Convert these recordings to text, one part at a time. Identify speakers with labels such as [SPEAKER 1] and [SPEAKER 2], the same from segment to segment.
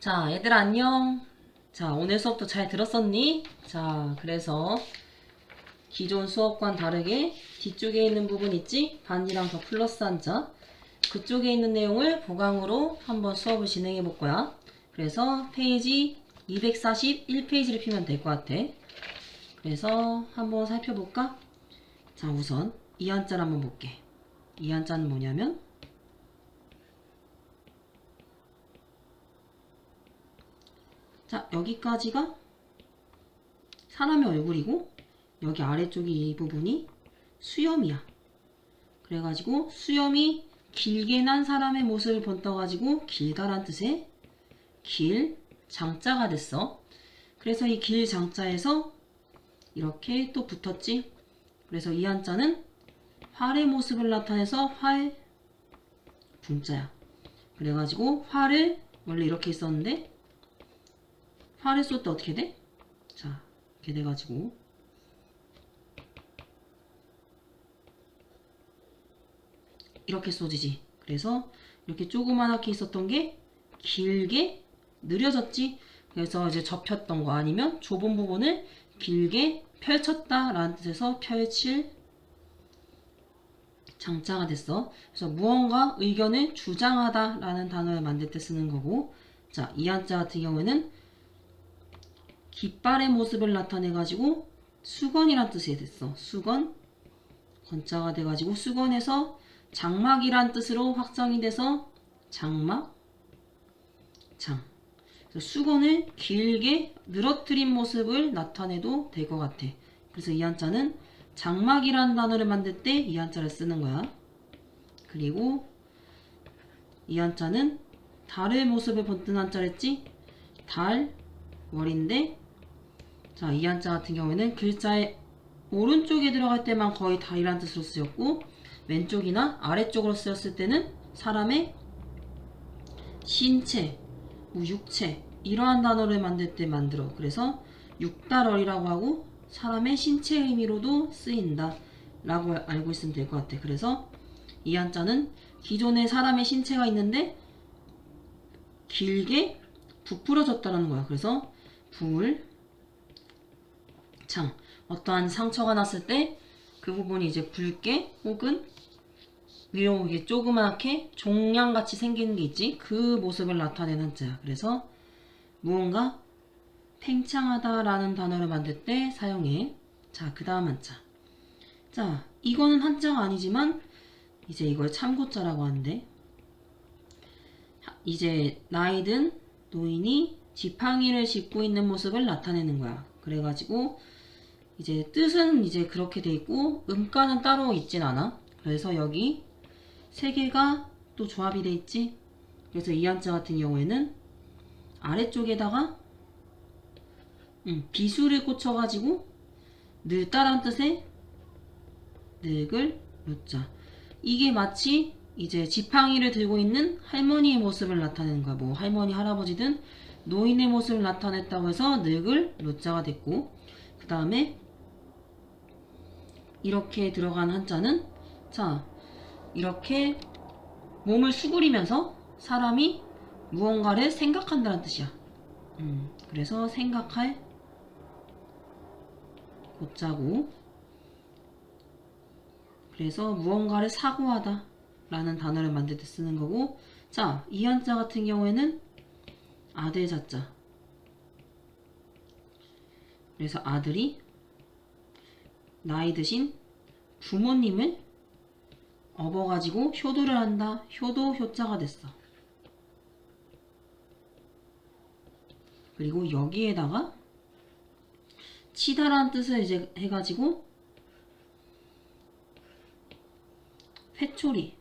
[SPEAKER 1] 자, 얘들아 안녕. 자, 오늘 수업도 잘 들었었니? 자, 그래서 기존 수업과는 다르게 뒤쪽에 있는 부분 있지? 반이랑 더 플러스 한자. 그쪽에 있는 내용을 보강으로 한번 수업을 진행해 볼 거야. 그래서 페이지 241페이지를 피면 될 것 같아. 그래서 한번 살펴볼까? 자, 우선 이 한자를 한번 볼게. 이 한자는 뭐냐면 자, 여기까지가 사람의 얼굴이고 여기 아래쪽이 이 부분이 수염이야. 그래가지고 수염이 길게 난 사람의 모습을 본떠가지고 길다란 뜻의 길 장자가 됐어. 그래서 이 길 장자에서 이렇게 또 붙었지. 그래서 이 한자는 활의 모습을 나타내서 활 분자야. 그래가지고 활을 원래 이렇게 있었는데 활을 쏠 때 어떻게 돼? 자, 이렇게 돼가지고 이렇게 쏘지지. 그래서 이렇게 조그만하게 있었던 게 길게 느려졌지. 그래서 이제 접혔던 거 아니면 좁은 부분을 길게 펼쳤다 라는 뜻에서 펼칠 장자가 됐어. 그래서 무언가 의견을 주장하다 라는 단어를 만들 때 쓰는 거고, 자, 이 한자 같은 경우에는 깃발의 모습을 나타내가지고 수건이란 뜻이 됐어. 수건, 건자가 돼가지고 수건에서 장막이란 뜻으로 확장이 돼서 장막, 장. 수건을 길게 늘어뜨린 모습을 나타내도 될 것 같아. 그래서 이 한자는 장막이라는 단어를 만들 때 이 한자를 쓰는 거야. 그리고 이 한자는 달의 모습을 본뜬 한자를 했지? 달, 월인데 자, 이 한자 같은 경우에는 글자의 오른쪽에 들어갈 때만 거의 달이란 뜻으로 쓰였고 왼쪽이나 아래쪽으로 쓰였을 때는 사람의 신체, 뭐 육체 이러한 단어를 만들 때 만들어. 그래서 육달월이라고 하고 사람의 신체 의미로도 쓰인다. 라고 알고 있으면 될 것 같아. 그래서 이 한자는 기존에 사람의 신체가 있는데 길게 부풀어졌다는 거야. 그래서 불, 창. 어떠한 상처가 났을 때 그 부분이 이제 붉게 혹은 이게 조그맣게 종양같이 생기는 게 있지. 그 모습을 나타내는 한자야. 그래서 무언가 팽창하다 라는 단어를 만들 때 사용해. 자, 그 다음 한자. 자, 이거는 한자가 아니지만 이제 이걸 참고자라고 하는데 하- 이제 나이든 노인이 지팡이를 짚고 있는 모습을 나타내는 거야. 그래가지고 이제 뜻은 이제 그렇게 돼 있고 음가는 따로 있진 않아. 그래서 여기 세 개가 또 조합이 돼 있지. 그래서 이 한자 같은 경우에는 아래쪽에다가 음, 비수를 꽂혀가지고 늙다란 뜻의 늙을 놓자. 이게 마치 이제 지팡이를 들고 있는 할머니의 모습을 나타내는 거야. 뭐 할머니, 할아버지든 노인의 모습을 나타냈다고 해서 늙을 놓자가 됐고 그 다음에 이렇게 들어간 한자는 자 이렇게 몸을 수그리면서 사람이 무언가를 생각한다는 뜻이야. 음, 그래서 생각할 곧자고. 그래서 무언가를 사고하다 라는 단어를 만들 때 쓰는 거고. 자, 이 한자 같은 경우에는 아들 자자. 그래서 아들이 나이 드신 부모님을 업어가지고 효도를 한다. 효도 효자가 됐어. 그리고 여기에다가 치다라는 뜻을 이제 해가지고 회초리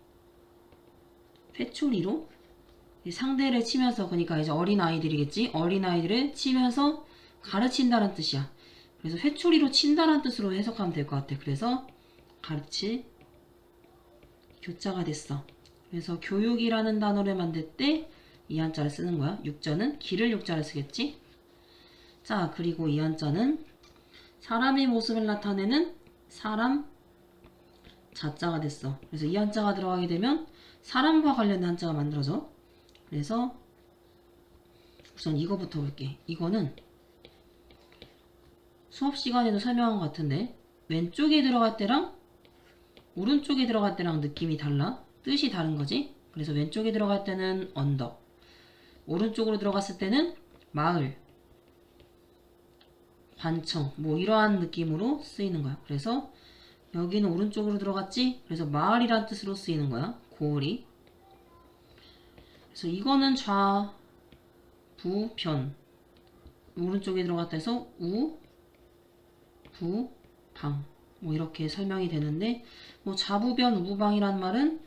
[SPEAKER 1] 회초리로 이 상대를 치면서 그러니까 이제 어린 아이들이겠지 어린 아이들을 치면서 가르친다는 뜻이야. 그래서 회초리로 친다는 뜻으로 해석하면 될 것 같아. 그래서 가르칠 교자가 됐어. 그래서 교육이라는 단어를 만들 때 이 한자를 쓰는 거야. 육자는 기를 육자를 쓰겠지. 자, 그리고 이 한자는 사람의 모습을 나타내는 사람 자자가 됐어. 그래서 이 한자가 들어가게 되면 사람과 관련된 한자가 만들어져. 그래서 우선 이거부터 볼게. 이거는 수업 시간에도 설명한 것 같은데 왼쪽에 들어갈 때랑 오른쪽에 들어갈 때랑 느낌이 달라. 뜻이 다른 거지. 그래서 왼쪽에 들어갈 때는 언덕, 오른쪽으로 들어갔을 때는 마을, 관청, 뭐 이러한 느낌으로 쓰이는 거야. 그래서 여기는 오른쪽으로 들어갔지? 그래서 마을이란 뜻으로 쓰이는 거야. 고을이. 그래서 이거는 좌, 부, 변. 오른쪽에 들어갔다 해서 우, 부, 방. 뭐 이렇게 설명이 되는데 뭐 좌부변 우부방이란 말은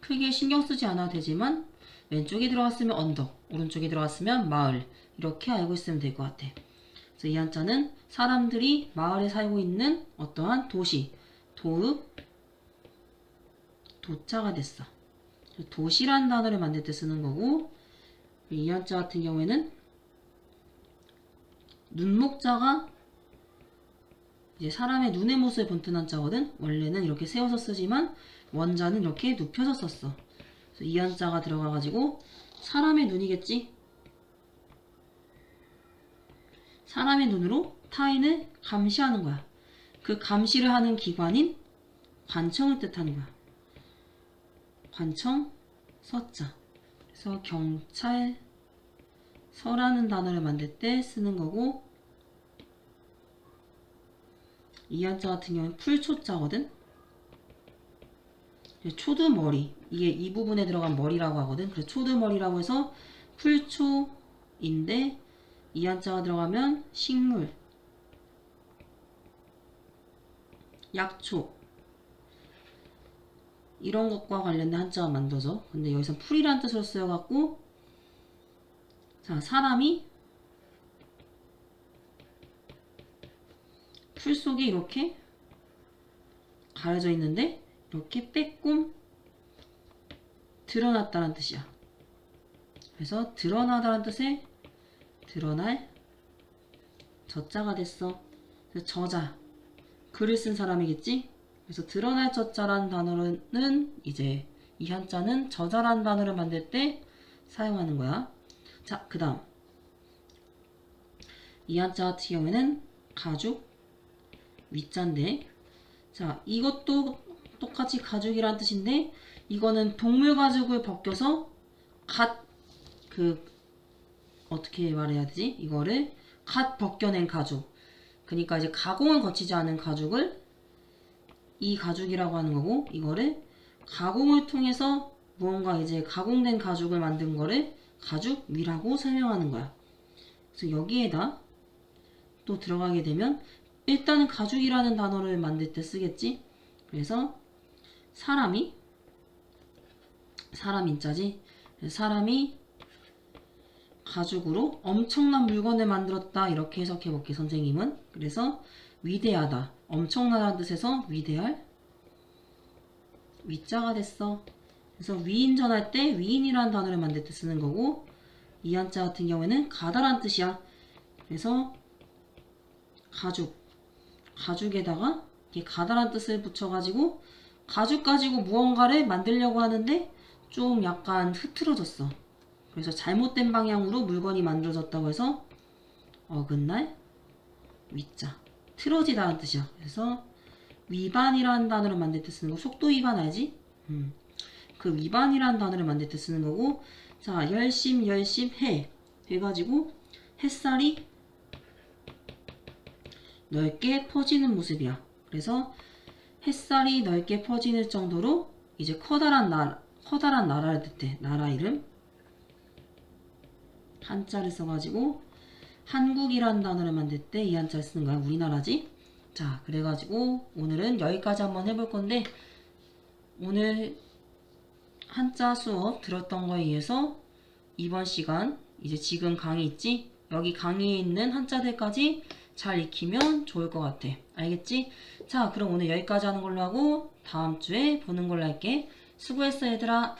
[SPEAKER 1] 크게 신경 쓰지 않아도 되지만 왼쪽에 들어갔으면 언덕, 오른쪽에 들어갔으면 마을 이렇게 알고 있으면 될 것 같아. 그래서 이 한자는 사람들이 마을에 살고 있는 어떠한 도시, 도읍, 도자가 됐어. 도시란 단어를 만들 때 쓰는 거고 이 한자 같은 경우에는 눈목자가 이제 사람의 눈의 모습을 본뜬 한자거든. 원래는 이렇게 세워서 쓰지만 원자는 이렇게 눕혀서 썼어. 그래서 이 한자가 들어가가지고 사람의 눈이겠지. 사람의 눈으로 타인을 감시하는 거야. 그 감시를 하는 기관인 관청을 뜻하는 거야. 관청, 서자. 그래서 경찰, 서라는 단어를 만들 때 쓰는 거고 이 한자 같은 경우는 풀초자거든. 초두머리 이게 이 부분에 들어간 머리라고 하거든. 그래서 초두머리라고 해서 풀초인데 이 한자가 들어가면 식물, 약초 이런 것과 관련된 한자가 만들어져. 근데 여기서 풀이라는 뜻으로 쓰여갖고 자 사람이 풀 속에 이렇게 가려져 있는데 이렇게 빼꼼 드러났다는 뜻이야. 그래서 드러나다는 뜻의 드러날 저자가 됐어. 그래서 저자 글을 쓴 사람이겠지. 그래서 드러날 저자라는 단어는 이제 이 한자는 저자라는 단어를 만들 때 사용하는 거야. 자, 그 다음 이 한자 같은 경우에는 가죽 위자인데. 자 이것도 똑같이 가죽이란 뜻인데 이거는 동물 가죽을 벗겨서 갓 그 어떻게 말해야 되지? 이거를 갓 벗겨낸 가죽. 그러니까 이제 가공을 거치지 않은 가죽을 이 가죽이라고 하는 거고 이거를 가공을 통해서 무언가 이제 가공된 가죽을 만든 거를 가죽 위라고 설명하는 거야. 그래서 여기에다 또 들어가게 되면 일단은 가죽이라는 단어를 만들 때 쓰겠지. 그래서 사람이 사람 인자지. 사람이 가죽으로 엄청난 물건을 만들었다 이렇게 해석해 볼게 선생님은. 그래서 위대하다, 엄청나다는 뜻에서 위대할 위자가 됐어. 그래서 위인 전할 때 위인이라는 단어를 만들 때 쓰는 거고 이 한자 같은 경우에는 가다란 뜻이야. 그래서 가죽 가죽에다가 이렇게 가다란 뜻을 붙여가지고 가죽 가지고 무언가를 만들려고 하는데 좀 약간 흐트러졌어. 그래서 잘못된 방향으로 물건이 만들어졌다고 해서 어긋날 위자 틀어지다는 뜻이야. 그래서 위반이라는 단어를 만들 때 쓰는 거 속도 위반 알지? 음. 그 위반이라는 단어를 만들 때 쓰는 거고 자 열심 열심 해 해가지고 햇살이 넓게 퍼지는 모습이야. 그래서 햇살이 넓게 퍼지는 정도로 이제 커다란 나라, 커다란 나라를 뜻해. 나라 이름. 한자를 써가지고 한국이라는 단어를 만들 때 이 한자를 쓰는 거야. 우리나라지. 자, 그래가지고 오늘은 여기까지 한번 해볼 건데 오늘 한자 수업 들었던 거에 의해서 이번 시간 이제 지금 강의 있지? 여기 강의에 있는 한자들까지 잘 익히면 좋을 것 같아. 알겠지? 자, 그럼 오늘 여기까지 하는 걸로 하고 다음 주에 보는 걸로 할게. 수고했어, 얘들아.